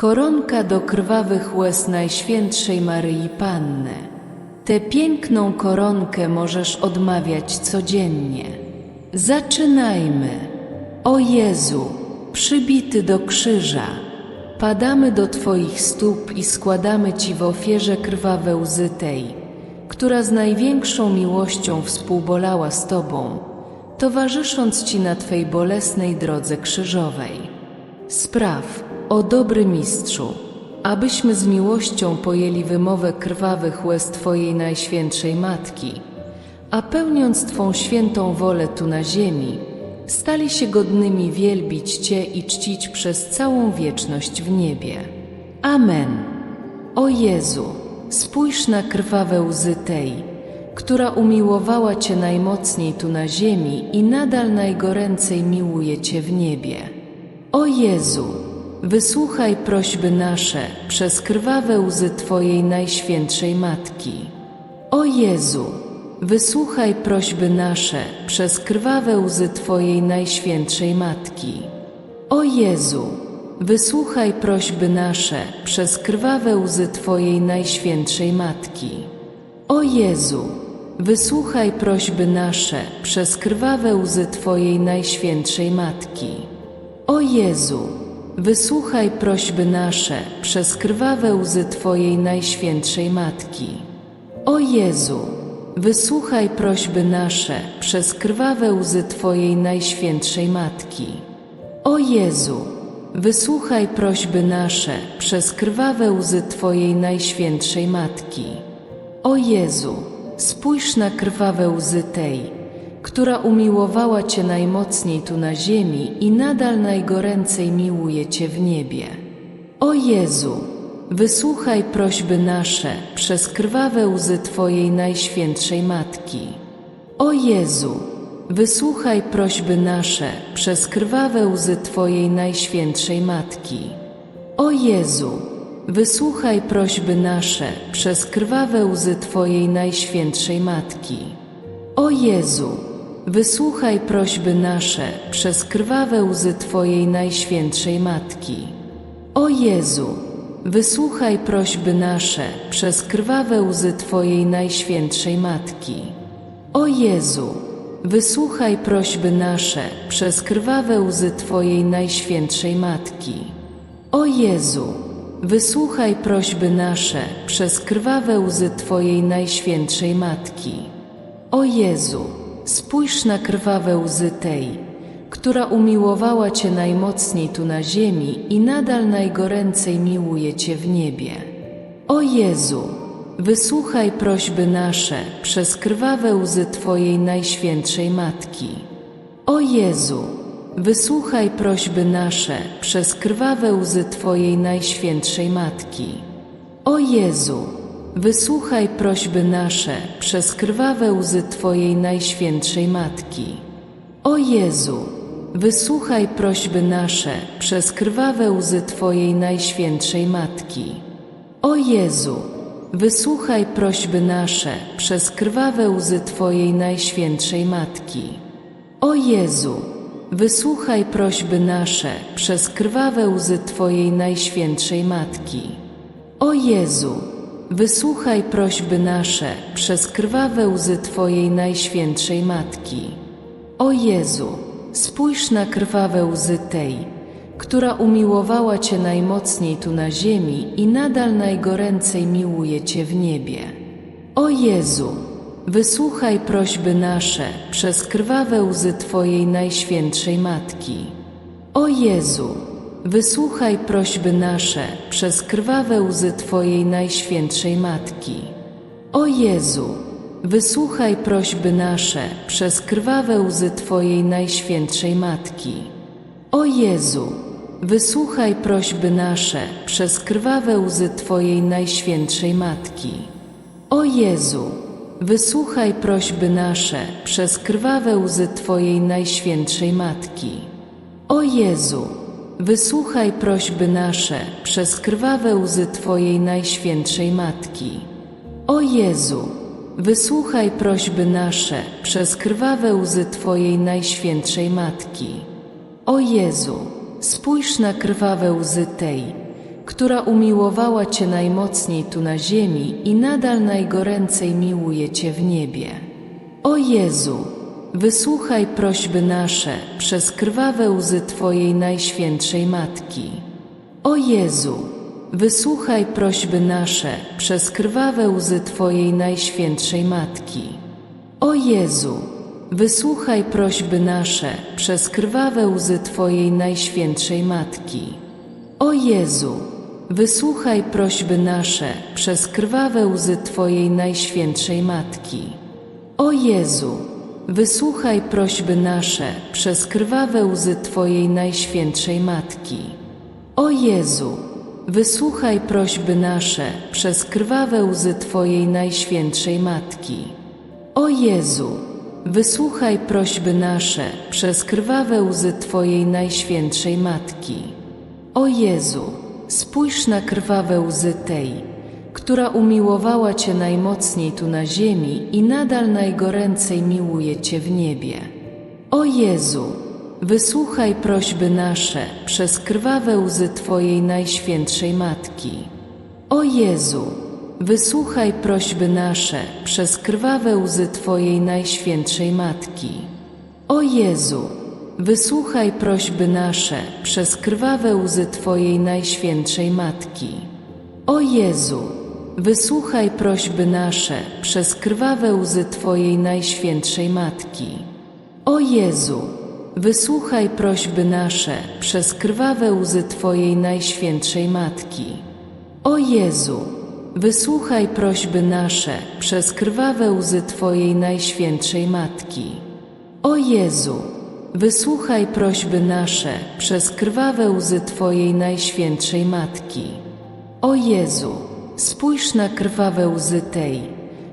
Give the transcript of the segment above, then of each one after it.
Koronka do krwawych łez Najświętszej Maryi Panny. Tę piękną koronkę możesz odmawiać codziennie. Zaczynajmy. O Jezu, przybity do krzyża, padamy do Twoich stóp i składamy Ci w ofierze krwawe łzy tej, która z największą miłością współbolała z Tobą, towarzysząc Ci na Twej bolesnej drodze krzyżowej. Spraw, o dobry mistrzu, abyśmy z miłością pojęli wymowę krwawych łez Twojej Najświętszej Matki, a pełniąc Twą świętą wolę tu na ziemi, stali się godnymi wielbić Cię i czcić przez całą wieczność w niebie. Amen. O Jezu, spójrz na krwawe łzy tej, która umiłowała Cię najmocniej tu na ziemi i nadal najgoręcej miłuje Cię w niebie. O Jezu, wysłuchaj prośby nasze przez krwawe łzy Twojej Najświętszej Matki. O Jezu, wysłuchaj prośby nasze przez krwawe łzy Twojej Najświętszej Matki. O Jezu, wysłuchaj prośby nasze przez krwawe łzy Twojej Najświętszej Matki. O Jezu, wysłuchaj prośby nasze przez krwawe łzy Twojej Najświętszej Matki. O Jezu, wysłuchaj prośby nasze przez krwawe łzy Twojej Najświętszej Matki. O Jezu, wysłuchaj prośby nasze przez krwawe łzy Twojej Najświętszej Matki. O Jezu, wysłuchaj prośby nasze przez krwawe łzy Twojej Najświętszej Matki. O Jezu, spójrz na krwawe łzy tej, która umiłowała Cię najmocniej tu na ziemi i nadal najgoręcej miłuje Cię w niebie. O Jezu, wysłuchaj prośby nasze przez krwawe łzy Twojej Najświętszej Matki. O Jezu, wysłuchaj prośby nasze przez krwawe łzy Twojej Najświętszej Matki. O Jezu, wysłuchaj prośby nasze przez krwawe łzy Twojej Najświętszej Matki. O Jezu, wysłuchaj prośby nasze przez krwawe łzy Twojej Najświętszej Matki. O Jezu, wysłuchaj prośby nasze przez krwawe łzy Twojej Najświętszej Matki. O Jezu, wysłuchaj prośby nasze przez krwawe łzy Twojej Najświętszej Matki. O Jezu, wysłuchaj prośby nasze przez krwawe łzy Twojej Najświętszej Matki. O Jezu, spójrz na krwawe łzy tej, która umiłowała Cię najmocniej tu na ziemi i nadal najgoręcej miłuje Cię w niebie. O Jezu, wysłuchaj prośby nasze przez krwawe łzy Twojej Najświętszej Matki. O Jezu, wysłuchaj prośby nasze przez krwawe łzy Twojej Najświętszej Matki. O Jezu, wysłuchaj prośby nasze przez krwawe łzy Twojej Najświętszej Matki. O Jezu, wysłuchaj prośby nasze przez krwawe łzy Twojej Najświętszej Matki. O Jezu, wysłuchaj prośby nasze przez krwawe łzy Twojej Najświętszej Matki. O Jezu, wysłuchaj prośby nasze przez krwawe łzy Twojej Najświętszej Matki. O Jezu, wysłuchaj prośby nasze przez krwawe łzy Twojej Najświętszej Matki. O Jezu, spójrz na krwawe łzy tej, która umiłowała Cię najmocniej tu na ziemi i nadal najgoręcej miłuje Cię w niebie. O Jezu, wysłuchaj prośby nasze przez krwawe łzy Twojej Najświętszej Matki. O Jezu, wysłuchaj prośby nasze przez krwawe łzy Twojej Najświętszej Matki. O Jezu, wysłuchaj prośby nasze przez krwawe łzy Twojej Najświętszej Matki. O Jezu, wysłuchaj prośby nasze przez krwawe łzy Twojej Najświętszej Matki. O Jezu, wysłuchaj prośby nasze przez krwawe łzy Twojej Najświętszej Matki. O Jezu, wysłuchaj prośby nasze przez krwawe łzy Twojej Najświętszej Matki. O Jezu, wysłuchaj prośby nasze przez krwawe łzy Twojej Najświętszej Matki. O Jezu, spójrz na krwawe łzy tej, która umiłowała Cię najmocniej tu na ziemi i nadal najgoręcej miłuje Cię w niebie. O Jezu, wysłuchaj prośby nasze przez krwawe łzy Twojej najświętszej Matki. O Jezu, wysłuchaj prośby nasze przez krwawe łzy Twojej najświętszej Matki. O Jezu, wysłuchaj prośby nasze przez krwawe łzy Twojej najświętszej Matki. O Jezu, wysłuchaj prośby nasze przez krwawe łzy Twojej najświętszej Matki. O Jezu, wysłuchaj prośby nasze przez krwawe łzy Twojej najświętszej Matki. O Jezu, wysłuchaj prośby nasze przez krwawe łzy Twojej najświętszej Matki. O Jezu, wysłuchaj prośby nasze przez krwawe łzy Twojej najświętszej Matki. O Jezu, spójrz na krwawe łzy tej, która umiłowała Cię najmocniej tu na ziemi i nadal najgoręcej miłuje Cię w niebie. O Jezu, wysłuchaj prośby nasze przez krwawe łzy Twojej najświętszej Matki. O Jezu, wysłuchaj prośby nasze przez krwawe łzy Twojej najświętszej Matki. O Jezu, wysłuchaj prośby nasze przez krwawe łzy Twojej najświętszej Matki. O Jezu, wysłuchaj prośby nasze przez krwawe łzy Twojej najświętszej Matki. O Jezu, wysłuchaj prośby nasze przez krwawe łzy Twojej najświętszej Matki. O Jezu, wysłuchaj prośby nasze przez krwawe łzy Twojej najświętszej Matki. O Jezu, wysłuchaj prośby nasze przez krwawe łzy Twojej najświętszej Matki. O Jezu, spójrz na krwawe łzy tej,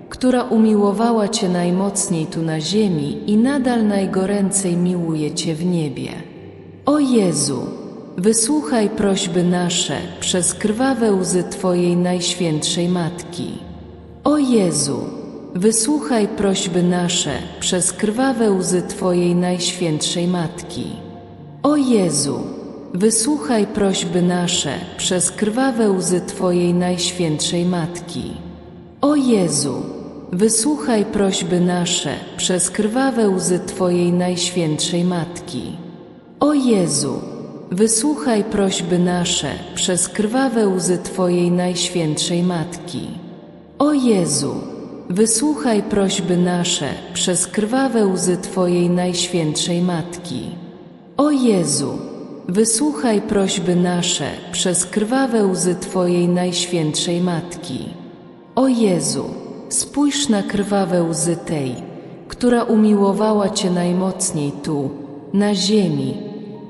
która umiłowała Cię najmocniej tu na ziemi i nadal najgoręcej miłuje Cię w niebie. O Jezu, wysłuchaj prośby nasze przez krwawe łzy Twojej najświętszej Matki. O Jezu, wysłuchaj prośby nasze przez krwawe łzy Twojej najświętszej Matki. O Jezu, wysłuchaj prośby nasze przez krwawe łzy Twojej najświętszej Matki. O Jezu, wysłuchaj prośby nasze przez krwawe łzy Twojej najświętszej Matki. O Jezu, wysłuchaj prośby nasze przez krwawe łzy Twojej najświętszej Matki. O Jezu, wysłuchaj prośby nasze przez krwawe łzy Twojej najświętszej Matki. O Jezu, wysłuchaj prośby nasze przez krwawe łzy Twojej najświętszej Matki. O Jezu, spójrz na krwawe łzy tej, która umiłowała Cię najmocniej tu, na ziemi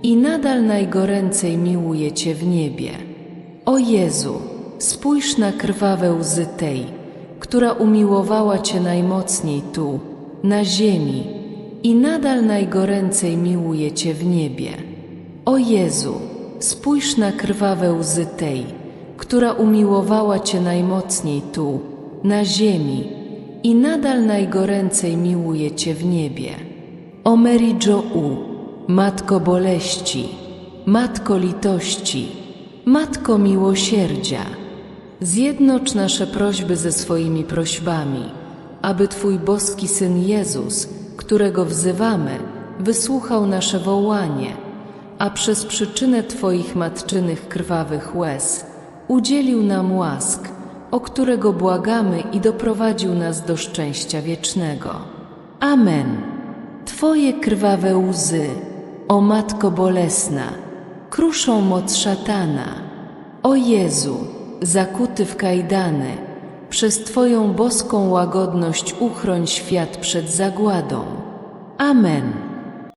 i nadal najgoręcej miłuje Cię w niebie. O Jezu, spójrz na krwawe łzy tej, która umiłowała Cię najmocniej tu, na ziemi i nadal najgoręcej miłuje Cię w niebie. O Jezu, spójrz na krwawe łzy tej, która umiłowała Cię najmocniej tu, na ziemi i nadal najgoręcej miłuje Cię w niebie. O Mary Jo U, Matko boleści, Matko litości, Matko miłosierdzia, zjednocz nasze prośby ze swoimi prośbami, aby Twój boski Syn Jezus, którego wzywamy, wysłuchał nasze wołanie, a przez przyczynę Twoich matczynych krwawych łez udzielił nam łask, o którego błagamy i doprowadził nas do szczęścia wiecznego. Amen. Twoje krwawe łzy, o Matko bolesna, kruszą moc szatana. O Jezu, zakuty w kajdany, przez Twoją boską łagodność uchroń świat przed zagładą. Amen.